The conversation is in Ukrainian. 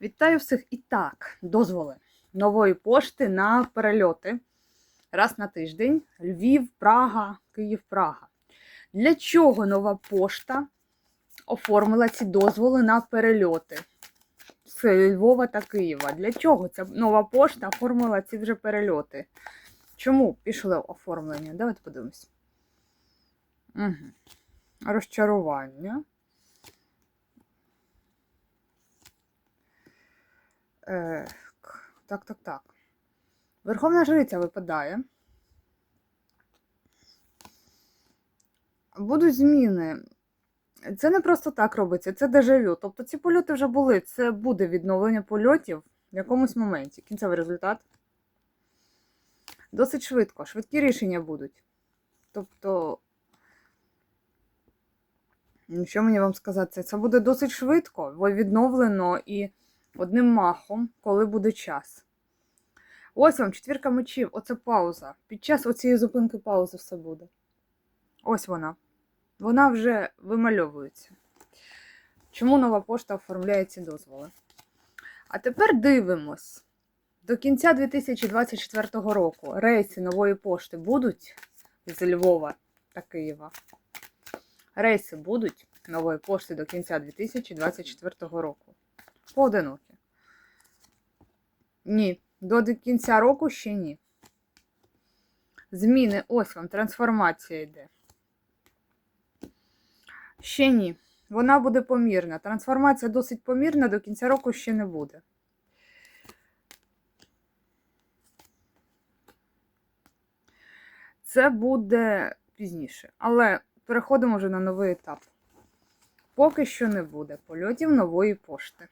Вітаю всіх і так, дозволи нової пошти на перельоти раз на тиждень. Львів, Прага, Київ, Прага. Для чого нова пошта оформила ці дозволи на перельоти з Львова та Києва? Для чого ця нова пошта оформила ці вже перельоти? Чому пішло оформлення? Давайте подивимось. Угу. Розчарування. Е, так, так, так. Верховна жриця випадає. Будуть зміни. Це не просто так робиться, це дежавю. Тобто ці польоти вже були. Це буде відновлення польотів в якомусь моменті. Кінцевий результат. Досить швидко. Швидкі рішення будуть. Тобто, що мені вам сказати? Це буде досить швидко, бо відновлено і одним махом, коли буде час. Ось вам четвірка мечів, оце пауза. Під час оцієї зупинки паузи все буде. Ось вона. Вона вже вимальовується. Чому нова пошта оформляє ці дозволи? А тепер дивимось. До кінця 2024 року рейси нової пошти будуть з Львова та Києва. Рейси будуть нової пошти до кінця 2024 року. Поодинокі. Ні. До кінця року ще ні. Зміни, ось вам, трансформація йде. Ще ні. Вона буде помірна. Трансформація досить помірна, до кінця року ще не буде. Це буде пізніше. Але переходимо вже на новий етап. Поки що не буде польотів нової пошти.